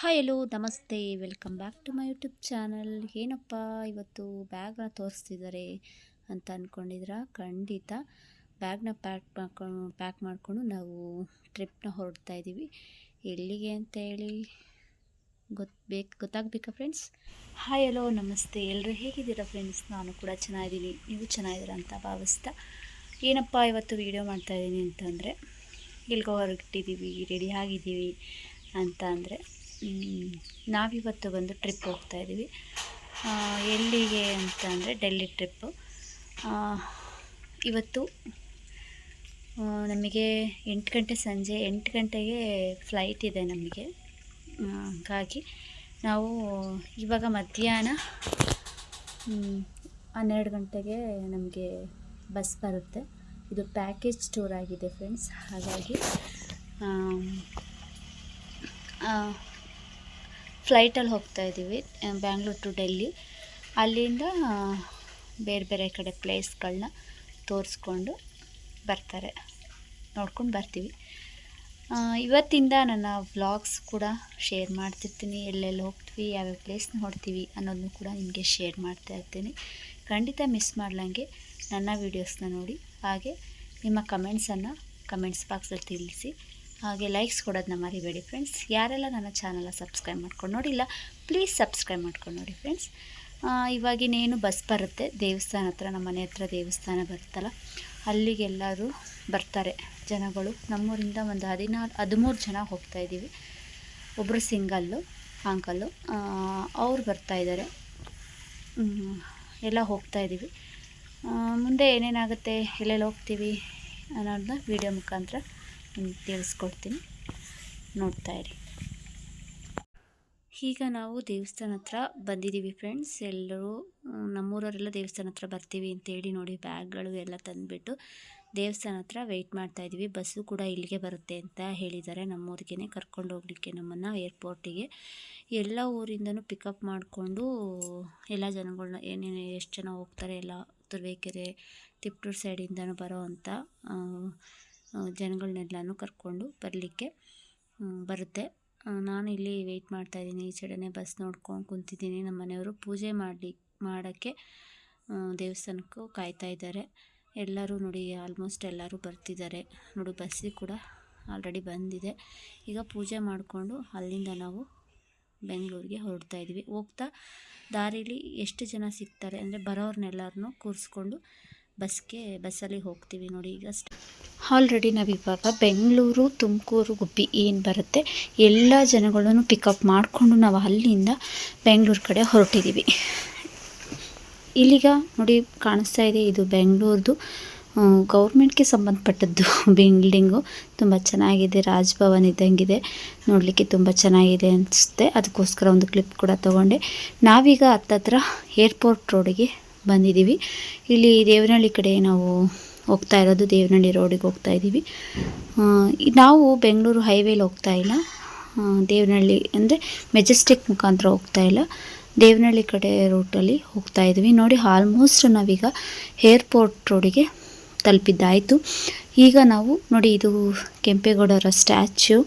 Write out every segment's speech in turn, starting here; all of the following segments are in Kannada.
ಹಾಯ್ ಹಲೋ ನಮಸ್ತೆ welcome back to my YouTube channel ಏನಪ್ಪ, ಇವತ್ತು ಬ್ಯಾಗ್ನ ತೋರಿಸ್ತಿದ್ದಾರೆ ಅಂತ ಅಂದ್ಕೊಂಡಿದ್ರ ಖಂಡಿತ. ಬ್ಯಾಗ್ನ ಪ್ಯಾಕ್ ಮಾಡ್ಕೊಂಡು ಪ್ಯಾಕ್ ಮಾಡಿಕೊಂಡು ನಾವು ಟ್ರಿಪ್ನ ಹೊರಡ್ತಾ ಇದ್ದೀವಿ ಎಲ್ಲಿಗೆ ಅಂತ ಹೇಳಿ ಗೊತ್ತು ಬೇಕು, ಗೊತ್ತಾಗಬೇಕಾ ಫ್ರೆಂಡ್ಸ್ ಹಾಯ್ ಹಲೋ ನಮಸ್ತೆ. ಎಲ್ಲರೂ ಹೇಗಿದ್ದೀರಾ ಫ್ರೆಂಡ್ಸ್ ನಾನು ಕೂಡ ಚೆನ್ನಾಗಿದ್ದೀನಿ. ನೀವು ಚೆನ್ನಾಗಿದ್ದೀರಾ ಅಂತ ಭಾವಿಸ್ತಾ. ಏನಪ್ಪ, ಇವತ್ತು ವೀಡಿಯೋ ಮಾಡ್ತಾಯಿದ್ದೀನಿ ಅಂತಂದರೆ ಎಲ್ಲಿಗೋ ಹೊರಗಿಟ್ಟಿದ್ದೀವಿ ರೆಡಿ ಆಗಿದ್ದೀವಿ ಅಂತ ಅಂದರೆ ನಾವಿವತ್ತು ಬಂದು ಟ್ರಿಪ್ ಹೋಗ್ತಾ ಇದ್ದೀವಿ. ಎಲ್ಲಿಗೆ ಅಂತ ಅಂದರೆ ಡೆಲ್ಲಿ ಟ್ರಿಪ್ಪು ಇವತ್ತು ನಮಗೆ ಎಂಟು ಗಂಟೆ ಸಂಜೆ, ಎಂಟು ಗಂಟೆಗೆ ಫ್ಲೈಟ್ ಇದೆ ನಮಗೆ. ಹಾಗಾಗಿ ನಾವು ಇವಾಗ ಮಧ್ಯಾಹ್ನ ಹನ್ನೆರಡು ಗಂಟೆಗೆ ನಮಗೆ ಬಸ್ ಬರುತ್ತೆ. ಇದು ಪ್ಯಾಕೇಜ್ ಟೂರ್ ಆಗಿದೆ ಫ್ರೆಂಡ್ಸ್ ಹಾಗಾಗಿ ಫ್ಲೈಟಲ್ಲಿ ಹೋಗ್ತಾ ಇದ್ದೀವಿ ಬ್ಯಾಂಗ್ಳೂರ್ ಟು ಡೆಲ್ಲಿ. ಅಲ್ಲಿಂದ ಬೇರೆ ಬೇರೆ ಕಡೆ ಪ್ಲೇಸ್ಗಳನ್ನ ತೋರಿಸ್ಕೊಂಡು ಬರ್ತಾರೆ. ನೋಡ್ಕೊಂಡು ಬರ್ತೀವಿ. ಇವತ್ತಿಂದ ನನ್ನ ವ್ಲಾಗ್ಸ್ ಕೂಡ ಶೇರ್ ಮಾಡ್ತಿರ್ತೀನಿ. ಎಲ್ಲೆಲ್ಲಿ ಹೋಗ್ತೀವಿ, ಯಾವ್ಯಾವ ಪ್ಲೇಸ್ ನೋಡ್ತೀವಿ ಅನ್ನೋದನ್ನು ಕೂಡ ನಿಮಗೆ ಶೇರ್ ಮಾಡ್ತಾ ಇರ್ತೀನಿ. ಖಂಡಿತ ಮಿಸ್ ಮಾಡ್ಲಂಗೆ ನನ್ನ ವೀಡಿಯೋಸ್ನ ನೋಡಿ. ಹಾಗೆ ನಿಮ್ಮ ಕಮೆಂಟ್ಸನ್ನು ಕಮೆಂಟ್ಸ್ ಬಾಕ್ಸಲ್ಲಿ ತಿಳಿಸಿ. ಹಾಗೆ ಲೈಕ್ಸ್ ಕೊಡೋದನ್ನ ಮರಿಬೇಡಿ ಫ್ರೆಂಡ್ಸ್ ಯಾರೆಲ್ಲ ನನ್ನ ಚಾನಲ್ನ ಸಬ್ಸ್ಕ್ರೈಬ್ ಮಾಡ್ಕೊಂಡು ನೋಡಿಲ್ಲ ಪ್ಲೀಸ್ ಸಬ್ಸ್ಕ್ರೈಬ್ ಮಾಡ್ಕೊಂಡು ನೋಡಿ ಫ್ರೆಂಡ್ಸ್ ಇವಾಗಿನೇನು ಬಸ್ ಬರುತ್ತೆ, ದೇವಸ್ಥಾನ ಹತ್ರ, ನಮ್ಮ ಮನೆ ಹತ್ರ ದೇವಸ್ಥಾನ ಬರುತ್ತಲ್ಲ, ಅಲ್ಲಿಗೆಲ್ಲರೂ ಬರ್ತಾರೆ ಜನಗಳು. ನಮ್ಮೂರಿಂದ ಒಂದು ಹದಿನಾರು ಹದಿಮೂರು ಜನ ಹೋಗ್ತಾ ಇದ್ದೀವಿ. ಒಬ್ಬರು ಸಿಂಗಲ್ಲು ಅಂಕಲ್ಲು ಅವ್ರು ಬರ್ತಾ ಇದ್ದಾರೆ. ಎಲ್ಲ ಹೋಗ್ತಾ ಇದ್ದೀವಿ. ಮುಂದೆ ಏನೇನಾಗುತ್ತೆ, ಎಲ್ಲೆಲ್ಲಿ ಹೋಗ್ತೀವಿ ಅನ್ನೋದನ್ನ ವಿಡಿಯೋ ಮುಖಾಂತರ ತಿಳಿಸ್ಕೊಡ್ತೀನಿ. ನೋಡ್ತಾ ಇರಿ. ಈಗ ನಾವು ದೇವಸ್ಥಾನ ಹತ್ರ ಬಂದಿದ್ದೀವಿ ಫ್ರೆಂಡ್ಸ್. ಎಲ್ಲರೂ, ನಮ್ಮೂರವರೆಲ್ಲ ದೇವಸ್ಥಾನ ಹತ್ರ ಬರ್ತೀವಿ ಅಂತೇಳಿ ನೋಡಿ, ಬ್ಯಾಗ್ಗಳು ಎಲ್ಲ ತಂದುಬಿಟ್ಟು ದೇವಸ್ಥಾನ ಹತ್ರ ವೆಯ್ಟ್ ಮಾಡ್ತಾ ಇದ್ದೀವಿ. ಬಸ್ಸು ಕೂಡ ಇಲ್ಲಿಗೆ ಬರುತ್ತೆ ಅಂತ ಹೇಳಿದ್ದಾರೆ. ನಮ್ಮೂರಿಗೇ ಕರ್ಕೊಂಡು ಹೋಗ್ಲಿಕ್ಕೆ ನಮ್ಮನ್ನು ಏರ್ಪೋರ್ಟಿಗೆ ಎಲ್ಲ ಊರಿಂದನೂ ಪಿಕಪ್ ಮಾಡಿಕೊಂಡು ಎಲ್ಲ ಜನಗಳನ್ನ ಏನೇನು, ಎಷ್ಟು ಜನ ಹೋಗ್ತಾರೆ, ಎಲ್ಲ ತುರುವೇಕೆರೆ ತಿಪ್ಟೂರು ಸೈಡಿಂದನೂ ಬರೋ ಅಂಥ ಜನಗಳನ್ನೆಲ್ಲನೂ ಕರ್ಕೊಂಡು ಬರಲಿಕ್ಕೆ ಬರುತ್ತೆ. ನಾನು ಇಲ್ಲಿ ವೆಯ್ಟ್ ಮಾಡ್ತಾ ಇದ್ದೀನಿ. ಈ ಸೈಡನ್ನೇ ಬಸ್ ನೋಡ್ಕೊಂಡು ಕುಂತಿದ್ದೀನಿ. ನಮ್ಮ ಮನೆಯವರು ಪೂಜೆ ಮಾಡಿ ಮಾಡೋಕ್ಕೆ ದೇವಸ್ಥಾನಕ್ಕೂ ಕಾಯ್ತಾ ಇದ್ದಾರೆ. ಎಲ್ಲರೂ ನೋಡಿ ಆಲ್ಮೋಸ್ಟ್ ಎಲ್ಲರೂ ಬರ್ತಿದ್ದಾರೆ. ನೋಡಿ ಬಸ್ಸಿಗೆ ಕೂಡ ಆಲ್ರೆಡಿ ಬಂದಿದೆ. ಈಗ ಪೂಜೆ ಮಾಡಿಕೊಂಡು ಅಲ್ಲಿಂದ ನಾವು ಬೆಂಗಳೂರಿಗೆ ಹೊರಡ್ತಾ ಇದ್ದೀವಿ. ಹೋಗ್ತಾ ದಾರಿಲಿ ಎಷ್ಟು ಜನ ಸಿಗ್ತಾರೆ ಅಂದರೆ ಬರೋರ್ನೆಲ್ಲರನ್ನೂ ಕೂರಿಸ್ಕೊಂಡು ಬಸ್ಗೆ, ಬಸ್ಸಲ್ಲಿ ಹೋಗ್ತೀವಿ ನೋಡಿ ಈಗ ಆಲ್ರೆಡಿ ನಾವಿವಾಗ ಬೆಂಗಳೂರು, ತುಮಕೂರು ಗುಬ್ಬಿ ಏನು ಬರುತ್ತೆ, ಎಲ್ಲ ಜನಗಳನ್ನು ಪಿಕಪ್ ಮಾಡಿಕೊಂಡು ನಾವು ಅಲ್ಲಿಂದ ಬೆಂಗಳೂರು ಕಡೆ ಹೊರಟಿದ್ದೀವಿ ಇಲ್ಲಿಗ ನೋಡಿ ಕಾಣಿಸ್ತಾ ಇದೆ, ಇದು ಬೆಂಗಳೂರ್ದು ಗೌರ್ಮೆಂಟ್ಗೆ ಸಂಬಂಧಪಟ್ಟದ್ದು ಬಿಲ್ಡಿಂಗು. ತುಂಬ ಚೆನ್ನಾಗಿದೆ, ರಾಜ್ಭವನ್ ಇದ್ದಂಗಿದೆ, ನೋಡಲಿಕ್ಕೆ ತುಂಬ ಚೆನ್ನಾಗಿದೆ ಅನಿಸುತ್ತೆ. ಅದಕ್ಕೋಸ್ಕರ ಒಂದು ಕ್ಲಿಪ್ ಕೂಡ ತೊಗೊಂಡೆ. ನಾವೀಗ ಹತ್ತತ್ರ ಏರ್ಪೋರ್ಟ್ ರೋಡಿಗೆ ಬಂದಿದ್ದೀವಿ. ಇಲ್ಲಿ ದೇವನಹಳ್ಳಿ ಕಡೆ ನಾವು ಹೋಗ್ತಾ ಇರೋದು, ದೇವನಹಳ್ಳಿ ರೋಡಿಗೆ ಹೋಗ್ತಾ ಇದ್ದೀವಿ. ನಾವು ಬೆಂಗಳೂರು ಹೈವೇಲಿ ಹೋಗ್ತಾ ಇಲ್ಲ. ದೇವನಹಳ್ಳಿ ಅಂದರೆ ಮೆಜೆಸ್ಟಿಕ್ ಮುಖಾಂತರ ಹೋಗ್ತಾ ಇಲ್ಲ. ದೇವನಹಳ್ಳಿ ಕಡೆ ರೂಟಲ್ಲಿ ಹೋಗ್ತಾ ಇದ್ವಿ ನೋಡಿ ಆಲ್ಮೋಸ್ಟ್ ನಾವೀಗ ಏರ್ಪೋರ್ಟ್ ರೋಡಿಗೆ ತಲುಪಿದ್ದಾಯಿತು. ಈಗ ನಾವು ನೋಡಿ, ಇದು ಕೆಂಪೇಗೌಡರ ಸ್ಟ್ಯಾಚ್ಯು.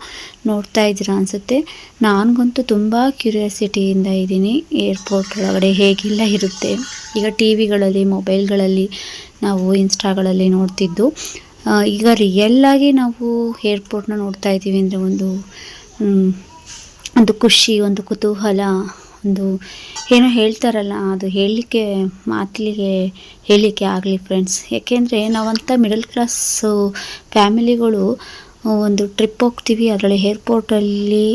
ನೋಡ್ತಾ ಇದ್ದೀರಾ ಅನಿಸುತ್ತೆ. ನನಗಂತೂ ತುಂಬ ಕ್ಯೂರಿಯಾಸಿಟಿಯಿಂದ ಇದ್ದೀನಿ. ಏರ್ಪೋರ್ಟ್ ಒಳಗಡೆ ಹೇಗೆಲ್ಲ ಇರುತ್ತೆ. ಈಗ ಟಿ ವಿಗಳಲ್ಲಿ ಮೊಬೈಲ್ಗಳಲ್ಲಿ ನಾವು ಇನ್ಸ್ಟಾಗಳಲ್ಲಿ ನೋಡ್ತಿದ್ದು. ಈಗ ರಿಯಲ್ಲಾಗಿ ನಾವು ಏರ್ಪೋರ್ಟ್ನ ನೋಡ್ತಾ ಇದ್ದೀವಿ ಅಂದರೆ ಒಂದು ಒಂದು ಖುಷಿ, ಒಂದು ಕುತೂಹಲ ಒಂದು ಏನೋ ಹೇಳ್ತಾರಲ್ಲ, ಅದು ಹೇಳಲಿಕ್ಕೆ ಮಾತಿಗೆ ಹೇಳಲಿಕ್ಕೆ ಆಗಲಿ ಫ್ರೆಂಡ್ಸ್ ಯಾಕೆಂದರೆ ನಾವಂಥ ಮಿಡಲ್ ಕ್ಲಾಸು ಫ್ಯಾಮಿಲಿಗಳು ಒಂದು ಟ್ರಿಪ್ ಹೋಗ್ತೀವಿ, ಅದರಲ್ಲಿ ಏರ್ಪೋರ್ಟಲ್ಲಿ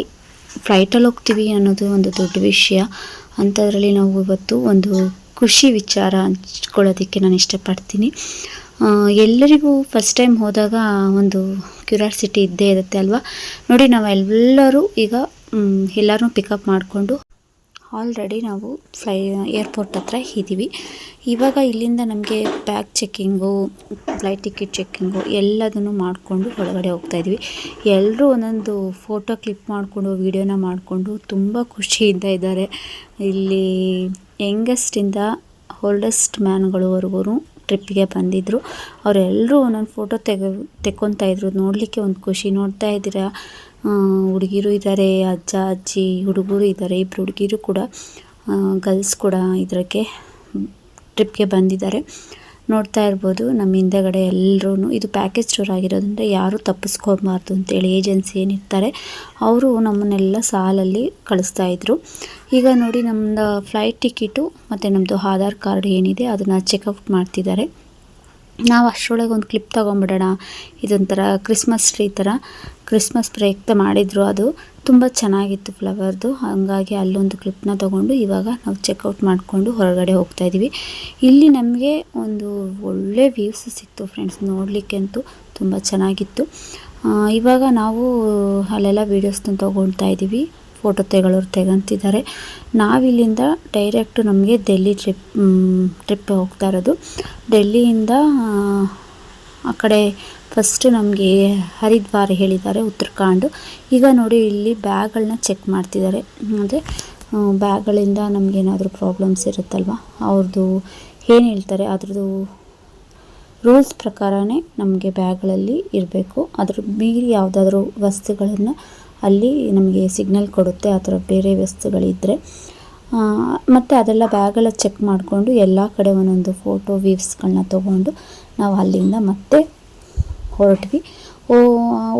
ಫ್ಲೈಟಲ್ಲಿ ಹೋಗ್ತೀವಿ ಅನ್ನೋದು ಒಂದು ದೊಡ್ಡ ವಿಷಯ. ಅಂಥದ್ರಲ್ಲಿ ನಾವು ಇವತ್ತು ಒಂದು ಖುಷಿ ವಿಚಾರ ಹಂಚ್ಕೊಳ್ಳೋದಕ್ಕೆ ನಾನು ಇಷ್ಟಪಡ್ತೀನಿ. ಎಲ್ಲರಿಗೂ ಫಸ್ಟ್ ಟೈಮ್ ಹೋದಾಗ ಒಂದು ಕ್ಯೂರಿಯಾಸಿಟಿ ಇದ್ದೇ ಇರುತ್ತೆ ಅಲ್ವಾ? ನೋಡಿ ನಾವೆಲ್ಲರೂ ಈಗ ಎಲ್ಲರೂ ಪಿಕಪ್ ಮಾಡಿಕೊಂಡು ಆಲ್ರೆಡಿ ನಾವು ಫ್ಲೈ ಏರ್ಪೋರ್ಟ್ ಹತ್ರ ಇದ್ದೀವಿ. ಇವಾಗ ಇಲ್ಲಿಂದ ನಮಗೆ bag checking flight ticket checking ಎಲ್ಲದನ್ನು ಮಾಡಿಕೊಂಡು ಒಳಗಡೆ ಹೋಗ್ತಾ ಇದ್ವಿ ಎಲ್ಲರೂ ಒಂದೊಂದು ಫೋಟೋ ಕ್ಲಿಪ್ ಮಾಡಿಕೊಂಡು ವೀಡಿಯೋನ ಮಾಡಿಕೊಂಡು ತುಂಬ ಖುಷಿಯಿಂದ ಇದ್ದಾರೆ. ಇಲ್ಲಿ ಯಂಗೆಸ್ಟಿಂದ ಓಲ್ಡೆಸ್ಟ್ ಮ್ಯಾನ್ಗಳವರೆಗೂ ಟ್ರಿಪ್ಪಿಗೆ ಬಂದಿದ್ದರು ಅವರೆಲ್ಲರೂ ಒಂದೊಂದು ಫೋಟೋ ತೆಗೆ ತೆಕ್ಕೊತಾ ಇದ್ರು. ನೋಡಲಿಕ್ಕೆ ಒಂದು ಖುಷಿ. ನೋಡ್ತಾ ಇದ್ದೀರಾ? ಹುಡುಗಿರು ಇದ್ದಾರೆ ಅಜ್ಜ, ಅಜ್ಜಿ, ಹುಡುಗರು ಇದ್ದಾರೆ ಇಬ್ಬರು ಹುಡುಗಿರು ಕೂಡ ಗರ್ಲ್ಸ್ ಕೂಡ ಇದಕ್ಕೆ ಟ್ರಿಪ್ಗೆ ಬಂದಿದ್ದಾರೆ. ನೋಡ್ತಾ ಇರ್ಬೋದು ನಮ್ಮ ಹಿಂದೆಗಡೆ ಎಲ್ಲರೂ ಇದು ಪ್ಯಾಕೇಜ್ ಟೂರ್ ಆಗಿರೋದ್ರಿಂದ ಯಾರೂ ತಪ್ಪಿಸ್ಕೊಬಾರ್ದು ಅಂತೇಳಿ ಏಜೆನ್ಸಿ ಏನಿರ್ತಾರೆ ಅವರು ನಮ್ಮನ್ನೆಲ್ಲ ಸಾಲಲ್ಲಿ ಕಳಿಸ್ತಾ ಇದ್ರು. ಈಗ ನೋಡಿ ನಮ್ಮದು ಫ್ಲೈಟ್ ಟಿಕೆಟು ಮತ್ತು ನಮ್ಮದು ಆಧಾರ್ ಕಾರ್ಡ್ ಏನಿದೆ, ಅದನ್ನು ಚೆಕ್ಔಟ್ ಮಾಡ್ತಿದ್ದಾರೆ. ನಾವು ಅಷ್ಟರೊಳಗೆ ಒಂದು ಕ್ಲಿಪ್ ತೊಗೊಂಬಿಡೋಣ. ಇದೊಂಥರ ಕ್ರಿಸ್ಮಸ್ ಟ್ರೀ ಥರ ಕ್ರಿಸ್ಮಸ್ ಪ್ರಯುಕ್ತ ಮಾಡಿದರು ಅದು. ತುಂಬ ಚೆನ್ನಾಗಿತ್ತು ಫ್ಲವರ್ದು ಹಾಗಾಗಿ ಅಲ್ಲೊಂದು ಕ್ಲಿಪ್ನ ತೊಗೊಂಡು ಇವಾಗ ನಾವು ಚೆಕ್ಔಟ್ ಮಾಡಿಕೊಂಡು ಹೊರಗಡೆ ಹೋಗ್ತಾ ಇದ್ದೀವಿ ಇಲ್ಲಿ ನಮಗೆ ಒಂದು ಒಳ್ಳೆ ವ್ಯೂಸ್ ಸಿಕ್ತು ಫ್ರೆಂಡ್ಸ್ ನೋಡಲಿಕ್ಕೆ ಅಂತೂ ತುಂಬ ಚೆನ್ನಾಗಿತ್ತು. ಇವಾಗ ನಾವು ಅಲ್ಲೆಲ್ಲ ವೀಡಿಯೋಸ್ನ ತೊಗೊಳ್ತಾ ಇದ್ದೀವಿ ಫೋಟೋ ತೆಗೊಳ್ಳೋರು ತೆಗಂತಿದ್ದಾರೆ. ನಾವಿಲ್ಲಿಂದ ಡೈರೆಕ್ಟು ನಮಗೆ ಡೆಲ್ಲಿ ಟ್ರಿಪ್ ಟ್ರಿಪ್ ಹೋಗ್ತಾ ಇರೋದು. ಡೆಲ್ಲಿಯಿಂದ ಆ ಕಡೆ ಫಸ್ಟ್ ನಮಗೆ ಹರಿದ್ವಾರ ಹೇಳಿದ್ದಾರೆ, ಉತ್ತರಾಖಂಡು. ಈಗ ನೋಡಿ ಇಲ್ಲಿ ಬ್ಯಾಗ್ಗಳನ್ನ ಚೆಕ್ ಮಾಡ್ತಿದ್ದಾರೆ. ಅಂದರೆ ಬ್ಯಾಗ್ಗಳಿಂದ ನಮಗೇನಾದರೂ ಪ್ರಾಬ್ಲಮ್ಸ್ ಇರುತ್ತಲ್ವ? ಅವ್ರದ್ದು ಏನು ಹೇಳ್ತಾರೆ? ಅದ್ರದ್ದು ರೂಲ್ಸ್ ಪ್ರಕಾರನೇ ನಮಗೆ ಬ್ಯಾಗ್ಗಳಲ್ಲಿ ಇರಬೇಕು. ಅದ್ರ, ಮೀರಿ ಯಾವುದಾದ್ರೂ ವಸ್ತುಗಳನ್ನು ಅಲ್ಲಿ ನಮಗೆ ಸಿಗ್ನಲ್ ಕೊಡುತ್ತೆ, ಆ ಥರ ಬೇರೆ ವಸ್ತುಗಳಿದ್ದರೆ ಮತ್ತು ಅದೆಲ್ಲ ಬ್ಯಾಗೆಲ್ಲ ಚೆಕ್ ಮಾಡಿಕೊಂಡು ಎಲ್ಲ ಕಡೆ ಒಂದೊಂದು ಫೋಟೋ ವೀವ್ಸ್ಗಳನ್ನ ತೊಗೊಂಡು ನಾವು ಅಲ್ಲಿಂದ ಮತ್ತೆ ಹೊರಟ್ವಿ. ಓ,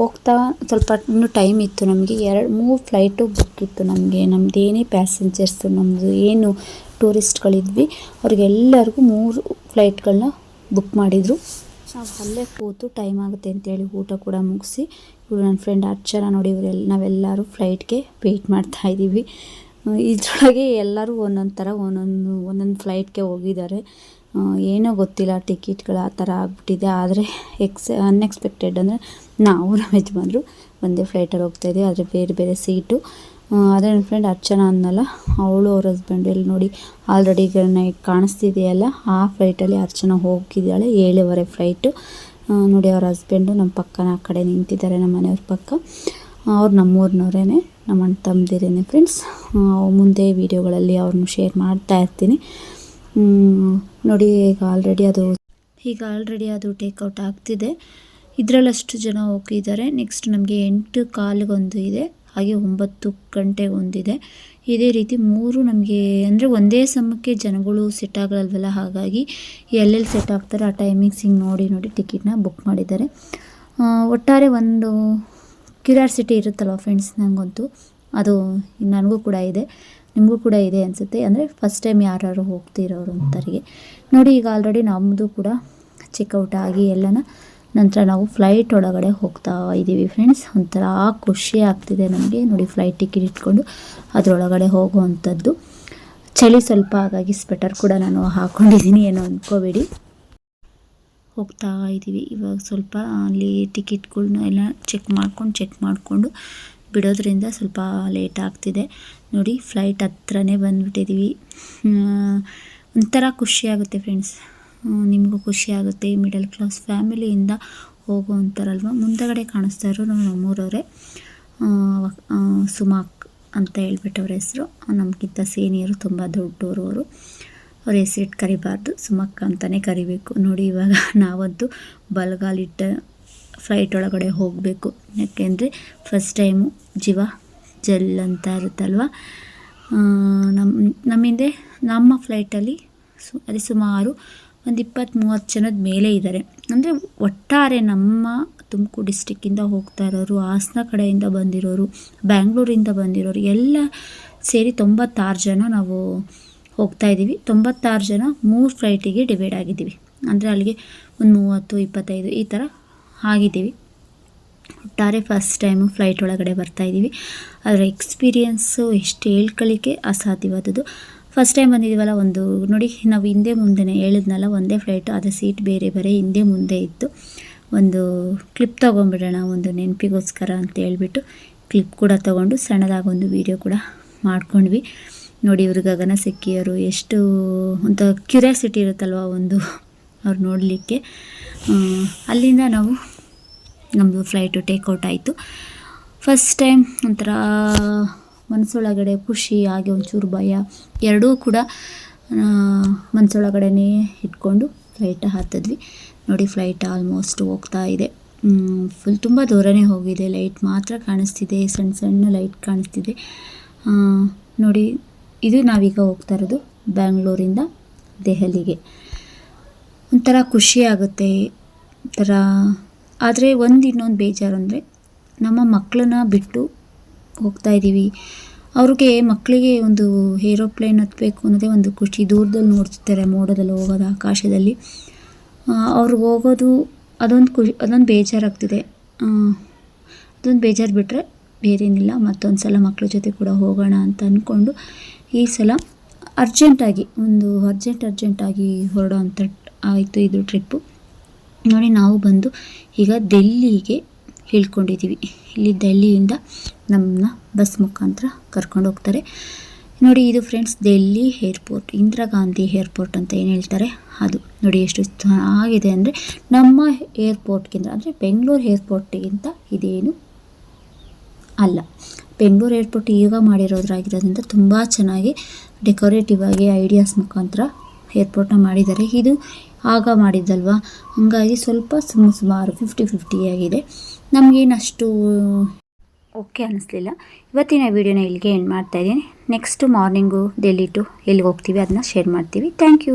ಹೋಗ್ತಾ ಸ್ವಲ್ಪ ಇನ್ನೂ ಟೈಮ್ ಇತ್ತು ನಮಗೆ, ಎರಡು, ಮೂರು ಫ್ಲೈಟು ಬುಕ್ ಇತ್ತು ನಮಗೆ ನಮ್ಮದು ಏನೇ ಪ್ಯಾಸೆಂಜರ್ಸು ನಮ್ಮದು ಏನು ಟೂರಿಸ್ಟ್ಗಳಿದ್ವಿ, ಅವ್ರಿಗೆಲ್ಲರಿಗೂ ಮೂರು ಫ್ಲೈಟ್ಗಳನ್ನ ಬುಕ್ ಮಾಡಿದರು. ನಾವು ಅಲ್ಲೇ ಕೂತು ಟೈಮ್ ಆಗುತ್ತೆ ಅಂತೇಳಿ ಊಟ ಕೂಡ ಮುಗಿಸಿ, ಇವರು ನನ್ನ ಫ್ರೆಂಡ್ ಅರ್ಚನಾ ನೋಡಿ ಇವರೆಲ್ಲ ನಾವೆಲ್ಲರೂ ಫ್ಲೈಟ್ಗೆ ವೆಯ್ಟ್ ಮಾಡ್ತಾ ಇದ್ದೀವಿ. ಇದರೊಳಗೆ ಎಲ್ಲರೂ ಒಂದೊಂದು ಥರ ಒಂದೊಂದು ಒಂದೊಂದು ಫ್ಲೈಟ್ಗೆ ಹೋಗಿದ್ದಾರೆ. ಏನೋ ಗೊತ್ತಿಲ್ಲ ಟಿಕೆಟ್ಗಳು ಆ ಥರ ಆಗ್ಬಿಟ್ಟಿದೆ. ಆದರೆ ಎಕ್ಸ್ ಅನ್ಎಕ್ಸ್ಪೆಕ್ಟೆಡ್ ಅಂದರೆ ನಾವು ನಮ್ಮ ಯಜಮಾನರು ಒಂದೇ ಫ್ಲೈಟಲ್ಲಿ ಹೋಗ್ತಾಯಿದ್ದೀವಿ ಆದರೆ ಬೇರೆ ಬೇರೆ ಸೀಟು ಅದೇ ನನ್ನ ಫ್ರೆಂಡ್ ಅರ್ಚನಾ ಅಂದನಲ್ಲ, ಅವಳು ಅವ್ರ ಹಸ್ಬೆಂಡ್ ಇಲ್ಲಿ ನೋಡಿ ಆಲ್ರೆಡಿ ಈಗ ಕಾಣಿಸ್ತಿದೆಯಲ್ಲ, ಆ ಫ್ಲೈಟಲ್ಲಿ ಅರ್ಚನಾ ಹೋಗಿದ್ದಾಳೆ ಏಳುವರೆ ಫ್ಲೈಟು ನೋಡಿ ಅವ್ರ ಹಸ್ಬೆಂಡು ನಮ್ಮ ಪಕ್ಕನ ಆ ಕಡೆ ನಿಂತಿದ್ದಾರೆ, ನಮ್ಮ ಮನೆಯವ್ರ ಪಕ್ಕ. ಅವ್ರು ನಮ್ಮೂರಿನವರೇ ನಮ್ಮ ಅಣ್ಣ ತಮ್ಮದಿರೇನೆ ಫ್ರೆಂಡ್ಸ್ ಮುಂದೆ ವೀಡಿಯೋಗಳಲ್ಲಿ ಅವ್ರನ್ನ ಶೇರ್ ಮಾಡ್ತಾ ಇರ್ತೀನಿ. ನೋಡಿ ಈಗ ಆಲ್ರೆಡಿ ಅದು, ಈಗ ಆಲ್ರೆಡಿ ಅದು ಟೇಕ್ಔಟ್ ಆಗ್ತಿದೆ. ಇದರಲ್ಲಷ್ಟು ಜನ ಹೋಗಿದ್ದಾರೆ ನೆಕ್ಸ್ಟ್ ನಮಗೆ ಎಂಟು ಕಾಲಿಗೊಂದು ಇದೆ. ಹಾಗೆ ಒಂಬತ್ತು ಗಂಟೆ ಒಂದಿದೆ. ಇದೇ ರೀತಿ ಮೂರು ನಮಗೆ ಅಂದರೆ ಒಂದೇ ಸಮಯಕ್ಕೆ ಜನಗಳು ಸೆಟ್ ಆಗಲ್ವಲ್ಲ? ಹಾಗಾಗಿ ಎಲ್ಲೆಲ್ಲಿ ಸೆಟ್ ಆಗ್ತಾರೆ ಆ ಟೈಮಿಂಗ್ಸ್ ಹಿಂಗೆ ನೋಡಿ ನೋಡಿ ಟಿಕೆಟ್ನ ಬುಕ್ ಮಾಡಿದ್ದಾರೆ. ಒಟ್ಟಾರೆ ಒಂದು ಕ್ಯೂರಿಯಾಸಿಟಿ ಇರುತ್ತಲ್ಲ ಫ್ರೆಂಡ್ಸ್ ನನಗಂತೂ ಅದು ನನಗೂ ಕೂಡ ಇದೆ. ನಿಮಗೂ ಕೂಡ ಇದೆ ಅನಿಸುತ್ತೆ. ಅಂದರೆ ಫಸ್ಟ್ ಟೈಮ್ ಯಾರು ಹೋಗ್ತಿರೋರು ಅಂತರಿಗೆ. ನೋಡಿ, ಈಗ ಆಲ್ರೆಡಿ ನಮ್ಮದು ಕೂಡ ಚೆಕ್ಔಟ್ ಆಗಿ ಎಲ್ಲನ ನಂತರ ನಾವು ಫ್ಲೈಟ್ ಒಳಗಡೆ ಹೋಗ್ತಾ ಇದ್ದೀವಿ ಫ್ರೆಂಡ್ಸ್ ಒಂಥರ ಖುಷಿ ಆಗ್ತಿದೆ ನಮಗೆ. ನೋಡಿ ಫ್ಲೈಟ್ ಟಿಕೆಟ್ ಇಟ್ಕೊಂಡು ಅದರೊಳಗಡೆ ಹೋಗುವಂಥದ್ದು. ಚಳಿ ಸ್ವಲ್ಪ ಹಾಗಾಗಿ ಸ್ವೆಟರ್ ಕೂಡ ನಾನು ಹಾಕ್ಕೊಂಡಿದ್ದೀನಿ ಏನೋ ಅಂದ್ಕೋಬೇಡಿ ಹೋಗ್ತಾ ಇದ್ದೀವಿ ಇವಾಗ ಸ್ವಲ್ಪ ಅಲ್ಲಿ ಟಿಕೆಟ್ಗಳನ್ನ ಎಲ್ಲ ಚೆಕ್ ಮಾಡ್ಕೊಂಡು ಚೆಕ್ ಮಾಡಿಕೊಂಡು ಬಿಡೋದ್ರಿಂದ ಸ್ವಲ್ಪ ಲೇಟ್ ಆಗ್ತಿದೆ. ನೋಡಿ ಫ್ಲೈಟ್ ಹತ್ರನೇ ಬಂದುಬಿಟ್ಟಿದ್ದೀವಿ ಒಂಥರ ಖುಷಿಯಾಗುತ್ತೆ ಫ್ರೆಂಡ್ಸ್ ನಿಮಗೂ ಖುಷಿ ಆಗುತ್ತೆ ಮಿಡಲ್ ಕ್ಲಾಸ್ ಫ್ಯಾಮಿಲಿಯಿಂದ ಹೋಗೋ ಅಂತಾರಲ್ವ ಮುಂದಗಡೆ ಕಾಣಿಸ್ತಾ ಇರೋರು ನಮ್ಮ ನಮ್ಮೂರವರೇ. ಸುಮಾಕ್ ಅಂತ ಹೇಳ್ಬಿಟ್ಟು ಅವ್ರ ಹೆಸರು. ನಮಗಿಂತ ಸೀನಿಯರು ತುಂಬ ದೊಡ್ಡವರು ಅವರು. ಅವ್ರ ಹೆಸರಿಟ್ಟು ಕರಿಬಾರ್ದು ಸುಮಕ್ಕ ಅಂತಲೇ ಕರಿಬೇಕು. ನೋಡಿ, ಇವಾಗ ನಾವಂತೂ ಬಲ್ಗಾಲಿಟ್ಟ ಫ್ಲೈಟ್ ಒಳಗಡೆ ಹೋಗಬೇಕು. ಯಾಕೆಂದರೆ ಫಸ್ಟ್ ಟೈಮು ಜೀವ ಜಲ್ ಅಂತ ಇರುತ್ತಲ್ವ? ನಮ್ಮ ಹಿಂದೆ ನಮ್ಮ ಫ್ಲೈಟಲ್ಲಿ ಸು ಅದೇ ಸುಮಾರು ಒಂದು ಇಪ್ಪತ್ತು ಮೂವತ್ತು ಜನದ ಮೇಲೆ ಇದ್ದಾರೆ ಅಂದರೆ ಒಟ್ಟಾರೆ ನಮ್ಮ ತುಮಕೂರು ಡಿಸ್ಟಿಕ್ಕಿಂದ ಹೋಗ್ತಾ ಇರೋರು, ಹಾಸನ ಕಡೆಯಿಂದ ಬಂದಿರೋರು, ಬ್ಯಾಂಗ್ಳೂರಿಂದ ಬಂದಿರೋರು, ಎಲ್ಲ ಸೇರಿ ತೊಂಬತ್ತಾರು ಜನ ನಾವು ಹೋಗ್ತಾ ಇದ್ದೀವಿ. ತೊಂಬತ್ತಾರು ಜನ ಮೂರು ಫ್ಲೈಟಿಗೆ ಡಿವೈಡ್ ಆಗಿದ್ದೀವಿ. ಅಂದರೆ ಅಲ್ಲಿಗೆ ಒಂದು ಮೂವತ್ತು, ಇಪ್ಪತ್ತೈದು ಈ ಥರ ಆಗಿದ್ದೀವಿ. ಒಟ್ಟಾರೆ ಫಸ್ಟ್ ಟೈಮು ಫ್ಲೈಟ್ ಒಳಗಡೆ ಬರ್ತಾ ಇದ್ದೀವಿ. ಅದರ ಎಕ್ಸ್ಪೀರಿಯನ್ಸು ಎಷ್ಟು ಹೇಳ್ಕೊಳ್ಳಿಕ್ಕೆ ಅಸಾಧ್ಯವಾದದ್ದು. ಫಸ್ಟ್ ಟೈಮ್ ಬಂದಿದ್ದೀವಲ್ಲ ಒಂದು, ನೋಡಿ, ನಾವು ಹಿಂದೆ ಮುಂದೆನೇ ಹೇಳಿದ್ನಲ್ಲ, ಒಂದೇ ಫ್ಲೈಟು ಅದೇ ಸೀಟ್ ಬೇರೆ ಬೇರೆ ಹಿಂದೆ ಮುಂದೆ ಇತ್ತು. ಒಂದು ಕ್ಲಿಪ್ ತೊಗೊಂಬಿಡೋಣ ಒಂದು ನೆನಪಿಗೋಸ್ಕರ ಅಂತ ಹೇಳ್ಬಿಟ್ಟು ಕ್ಲಿಪ್ ಕೂಡ ತೊಗೊಂಡು ಸಣ್ಣದಾಗಿ ಒಂದು ವೀಡಿಯೋ ಕೂಡ ಮಾಡ್ಕೊಂಡ್ವಿ. ನೋಡಿ, ಇವ್ರು ಗಗನ ಸಿಕ್ಕಿಯವರು ಎಷ್ಟು, ಅಂತ ಕ್ಯೂರಿಯಾಸಿಟಿ ಇರುತ್ತಲ್ವ ಒಂದು ಅವ್ರು ನೋಡಲಿಕ್ಕೆ. ಅಲ್ಲಿಂದ ನಾವು ನಮ್ಮದು ಫ್ಲೈಟು ಟೇಕ್ಔಟ್ ಆಯಿತು. ಫಸ್ಟ್ ಟೈಮ್ ಒಂಥರ ಮನಸ್ಸೊಳಗಡೆ ಖುಷಿ, ಹಾಗೆ ಒಂಚೂರು ಭಯ. ಎರಡೂ ಕೂಡ ಮನಸ್ಸೊಳಗಡೆನೇ ಇಟ್ಕೊಂಡು ಫ್ಲೈಟ್ ಹತ್ತಿದ್ವಿ ನೋಡಿ ಫ್ಲೈಟ್ ಆಲ್ಮೋಸ್ಟ್ ಹೋಗ್ತಾ ಇದೆ. ಫುಲ್ ತುಂಬ ದೂರನೇ ಹೋಗಿದೆ. ಲೈಟ್ ಮಾತ್ರ ಕಾಣಿಸ್ತಿದೆ. ಸಣ್ಣ ಸಣ್ಣ ಲೈಟ್ ಕಾಣಿಸ್ತಿದೆ. ನೋಡಿ, ಇದು ನಾವೀಗ ಹೋಗ್ತಾ ಇರೋದು ಬ್ಯಾಂಗ್ಳೂರಿಂದ ದೆಹಲಿಗೆ. ಒಂಥರ ಖುಷಿ ಆಗುತ್ತೆ. ಒಂಥರ, ಆದರೆ ಒಂದು ಇನ್ನೊಂದು ಬೇಜಾರು ಅಂದರೆ, ನಮ್ಮ ಮಕ್ಕಳನ್ನ ಬಿಟ್ಟು ಹೋಗ್ತಾ ಇದ್ದೀವಿ ಅವ್ರಿಗೆ ಮಕ್ಕಳಿಗೆ ಒಂದು ಏರೋಪ್ಲೇನ್ ಹತ್ತಬೇಕು ಅನ್ನೋದೇ ಒಂದು ಖುಷಿ. ದೂರದಲ್ಲಿ ನೋಡ್ತಿರ್ತಾರೆ, ಮೋಡದಲ್ಲಿ ಹೋಗೋದು, ಆಕಾಶದಲ್ಲಿ. ಅವ್ರಿಗೆ ಹೋಗೋದು ಅದೊಂದು ಖುಷಿ, ಅದೊಂದು ಬೇಜಾರಾಗ್ತಿದೆ. ಅದೊಂದು ಬೇಜಾರು ಬಿಟ್ಟರೆ ಬೇರೇನಿಲ್ಲ ಮತ್ತೊಂದು ಸಲ ಮಕ್ಕಳ ಜೊತೆ ಕೂಡ ಹೋಗೋಣ ಅಂತ ಅಂದ್ಕೊಂಡು ಈ ಸಲ ಅರ್ಜೆಂಟಾಗಿ, ಒಂದು ಅರ್ಜೆಂಟ್ ಅರ್ಜೆಂಟಾಗಿ ಹೊರಡೋ ಅಂಥ ಆಯಿತು ಇದು ಟ್ರಿಪ್ಪು. ನೋಡಿ, ನಾವು ಬಂದು ಈಗ ಡೆಲ್ಲಿಗೆ ಇಳ್ಕೊಂಡಿದ್ದೀವಿ ಇಲ್ಲಿ ಡೆಲ್ಲಿಯಿಂದ ನಮ್ಮನ್ನ ಬಸ್ ಮುಖಾಂತರ ಕರ್ಕೊಂಡು ಹೋಗ್ತಾರೆ. ನೋಡಿ, ಇದು friends Delhi airport Indira Gandhi airport ಅಂತ ಏನು ಹೇಳ್ತಾರೆ? ಅದು ನೋಡಿ ಎಷ್ಟು ಚೆನ್ನಾಗಿದೆ ಅಂದರೆ ನಮ್ಮ ಏರ್ಪೋರ್ಟ್ಗಿಂತ ಅಂದರೆ ಬೆಂಗಳೂರು ಏರ್ಪೋರ್ಟ್ಗಿಂತ ಇದೇನು ಅಲ್ಲ. ಬೆಂಗಳೂರು ಏರ್ಪೋರ್ಟ್ ಈಗ ಮಾಡಿರೋದ್ರಾಗಿರೋದ್ರಿಂದ ತುಂಬ ಚೆನ್ನಾಗಿ ಡೆಕೋರೇಟಿವ್ ಆಗಿ ಐಡಿಯಾಸ್ ಮುಖಾಂತರ ಏರ್ಪೋರ್ಟ್ನ ಮಾಡಿದ್ದಾರೆ. ಇದು ಆಗ ಮಾಡಿದ್ದಲ್ವ? ಹಾಗಾಗಿ ಸ್ವಲ್ಪ ಸುಮಾರು ಫಿಫ್ಟಿ ಫಿಫ್ಟಿ ಆಗಿದೆ. ನಮಗೇನು ಅಷ್ಟು ಓಕೆ ಅನ್ನಿಸ್ಲಿಲ್ಲ ಇವತ್ತಿನ ವೀಡಿಯೋನ ಇಲ್ಲಿಗೆ ಎಂಡ್ ಮಾಡ್ತಾಯಿದ್ದೀನಿ ನೆಕ್ಸ್ಟ್ ಮಾರ್ನಿಂಗು ಡೆಲ್ಲಿ ಟು ಎಲ್ಲಿಗೆ ಹೋಗ್ತೀವಿ ಅದನ್ನ ಶೇರ್ ಮಾಡ್ತೀವಿ. Thank you